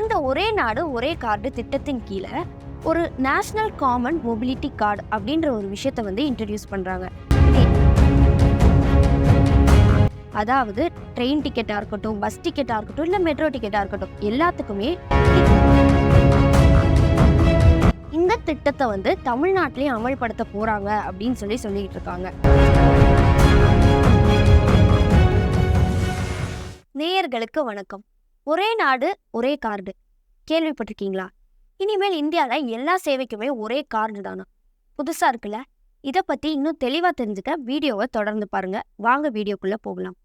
இந்த ஒரே நாடு ஒரே கார்டு திட்டத்தின் கீழே ஒரு நேஷனல் காமன் மொபிலிட்டி கார்டு அப்படின்ற ஒரு விஷயத்த வந்து இன்ட்ரடியூஸ் பண்ணுறாங்க அதாவது ட்ரெயின் டிக்கெட்டாக இருக்கட்டும் பஸ் டிக்கெட்டாக இருக்கட்டும் இல்லை மெட்ரோ டிக்கெட்டாக இருக்கட்டும் எல்லாத்துக்குமே இந்த திட்டத்தை வந்து தமிழ்நாட்டிலையும் அமல்படுத்த போகிறாங்க அப்படின்னு சொல்லி சொல்லிக்கிட்டு இருக்காங்க. நேயர்களுக்கு வணக்கம். ஒரே நாடு ஒரே கார்டு கேள்விப்பட்டிருக்கீங்களா? இனிமேல் இந்தியாவில் எல்லா சேவைக்குமே ஒரே கார்டு தானா புதுசா இருக்குல்ல? இதை பத்தி இன்னும் தெளிவா தெரிஞ்சுக்க வீடியோவை தொடர்ந்து பாருங்க. வாங்க வீடியோக்குள்ள போகலாம்.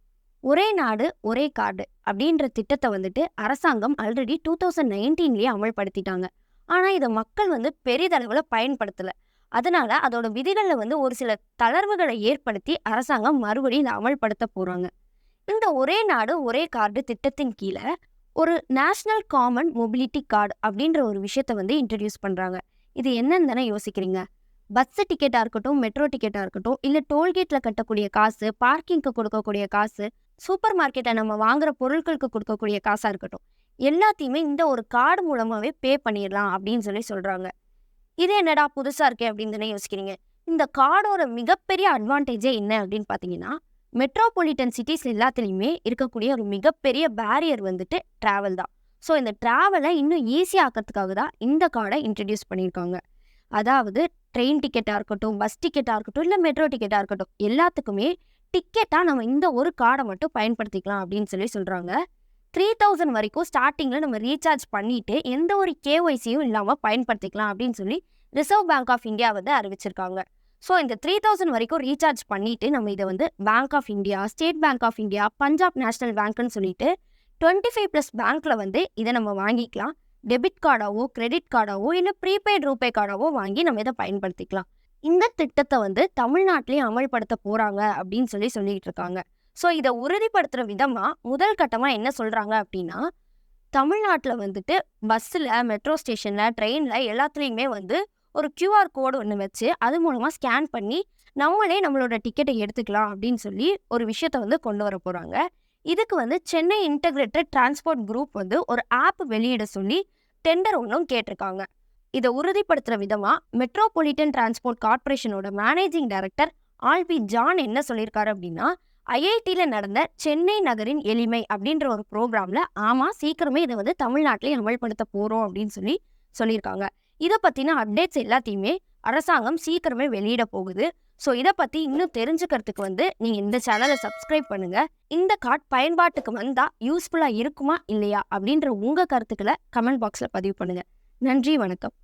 ஒரே நாடு ஒரே கார்டு அப்படின்ற திட்டத்தை வந்துட்டு அரசாங்கம் ஆல்ரெடி டூ தௌசண்ட் நைன்டீன்லேயே அமல்படுத்திட்டாங்க. ஆனால் இதை மக்கள் வந்து பெரிதளவில் பயன்படுத்தலை. அதனால அதோட விதிகளில் வந்து ஒரு சில தளர்வுகளை ஏற்படுத்தி அரசாங்கம் மறுபடியும் இதை அமல்படுத்த போகிறாங்க இந்த ஒரே நாடு ஒரே கார்டு திட்டத்தின் கீழே ஒரு நேஷனல் காமன் மொபிலிட்டி கார்டு அப்படின்ற ஒரு விஷயத்த வந்து இன்ட்ரடியூஸ் பண்ணுறாங்க இது என்னன்னு தானே யோசிக்கிறீங்க? பஸ் டிக்கெட்டாக இருக்கட்டும் மெட்ரோ டிக்கெட்டாக இருக்கட்டும் இல்லை டோல்கேட்டில் கட்டக்கூடிய காசு பார்க்கிங்க்கு கொடுக்கக்கூடிய காசு சூப்பர் மார்க்கெட்டை நம்ம வாங்குற பொருட்களுக்கு கொடுக்கக்கூடிய காசாக இருக்கட்டும் எல்லாத்தையுமே இந்த ஒரு கார்டு மூலமாகவே பே பண்ணிடலாம் அப்படின்னு சொல்லி சொல்கிறாங்க இது என்னடா புதுசாக இருக்கே அப்படின்னு தானே யோசிக்கிறீங்க? இந்த கார்டோட மிகப்பெரிய அட்வான்டேஜே என்ன அப்படின்னு பார்த்தீங்கன்னா மெட்ரோபாலிட்டன் சிட்டிஸ் எல்லாத்துலேயுமே இருக்கக்கூடிய ஒரு மிகப்பெரிய பேரியர் வந்துட்டு ட்ராவல் தான். ஸோ இந்த ட்ராவலை இன்னும் ஈஸியாக்கிறதுக்காக தான் இந்த கார்டை இன்ட்ரடியூஸ் பண்ணியிருக்காங்க. அதாவது ட்ரெயின் டிக்கெட்டாக இருக்கட்டும் பஸ் டிக்கெட்டாக இருக்கட்டும் இல்லை மெட்ரோ டிக்கெட்டாக இருக்கட்டும் எல்லாத்துக்குமே டிக்கெட்டாக நம்ம இந்த ஒரு கார்டை மட்டும் பயன்படுத்திக்கலாம் அப்படின்னு சொல்லி சொல்கிறாங்க த்ரீ தௌசண்ட் வரைக்கும் ஸ்டார்டிங்கில் நம்ம ரீசார்ஜ் பண்ணிட்டு எந்த ஒரு கேஒய்சியும் இல்லாமல் பயன்படுத்திக்கலாம் அப்படின்னு சொல்லி ரிசர்வ் பேங்க் ஆஃப் இந்தியா வந்து அறிவிச்சிருக்காங்க. ஸோ இந்த த்ரீ தௌசண்ட் வரைக்கும் ரீசார்ஜ் பண்ணிட்டு நம்ம இதை வந்து bank of India State Bank of India Punjab National பேங்க்னு சொல்லிட்டு டுவெண்ட்டி ஃபைவ் ப்ளஸ் பேங்க்கில் வந்து இதை நம்ம வாங்கிக்கலாம். டெபிட் கார்டாவோ கிரெடிட் கார்டாவோ இல்லை ப்ரீபெய்ட் ரூபே கார்டாவோ வாங்கி நம்ம இதை பயன்படுத்திக்கலாம். இந்த திட்டத்தை வந்து தமிழ்நாட்டிலையும் அமல்படுத்த போகிறாங்க அப்படின்னு சொல்லி சொல்லிட்டு இருக்காங்க. ஸோ இதை உறுதிப்படுத்துகிற விதமாக முதல் கட்டமாக என்ன சொல்கிறாங்க அப்படின்னா தமிழ்நாட்டில் வந்துட்டு பஸ்ஸில் மெட்ரோ ஸ்டேஷனில் ட்ரெயினில் எல்லாத்துலேயுமே வந்து ஒரு கியூஆர் கோடு ஒன்று வச்சு அது மூலமாக ஸ்கேன் பண்ணி நம்மளே நம்மளோட டிக்கெட்டை எடுத்துக்கலாம் அப்படின்னு சொல்லி ஒரு விஷயத்த வந்து கொண்டு வர போகிறாங்க இதுக்கு வந்து சென்னை இன்டகிரேட்டட் டிரான்ஸ்போர்ட் குரூப் வந்து ஒரு ஆப் வெளியிட சொல்லி டெண்டர் ஒன்றும் கேட்டிருக்காங்க. இதை உறுதிப்படுத்துகிற விதமாக மெட்ரோபாலிட்டன் டிரான்ஸ்போர்ட் கார்ப்பரேஷனோட மேனேஜிங் டைரக்டர் ஆல்பி ஜான் என்ன சொல்லியிருக்காரு அப்படின்னா ஐஐடியில் நடந்த சென்னை நகரின் எளிமை அப்படின்ற ஒரு ப்ரோக்ராமில் ஆமாம் சீக்கிரமே இதை வந்து தமிழ்நாட்டிலே அமல்படுத்த போகிறோம் அப்படின்னு சொல்லி சொல்லியிருக்காங்க. இதை பற்றின அப்டேட்ஸ் எல்லாத்தையுமே அரசாங்கம் சீக்கிரமே வெளியிட போகுது. ஸோ இதை பற்றி இன்னும் தெரிஞ்சுக்கிறதுக்கு வந்து நீங்கள் இந்த சேனலை சப்ஸ்கிரைப் பண்ணுங்கள் இந்த கார்ட் பயன்பாட்டுக்கு வந்தால் யூஸ்ஃபுல்லாக இருக்குமா இல்லையா அப்படின்ற உங்கள் கருத்துக்களை கமெண்ட் பாக்ஸில் பதிவு பண்ணுங்கள் நன்றி வணக்கம்.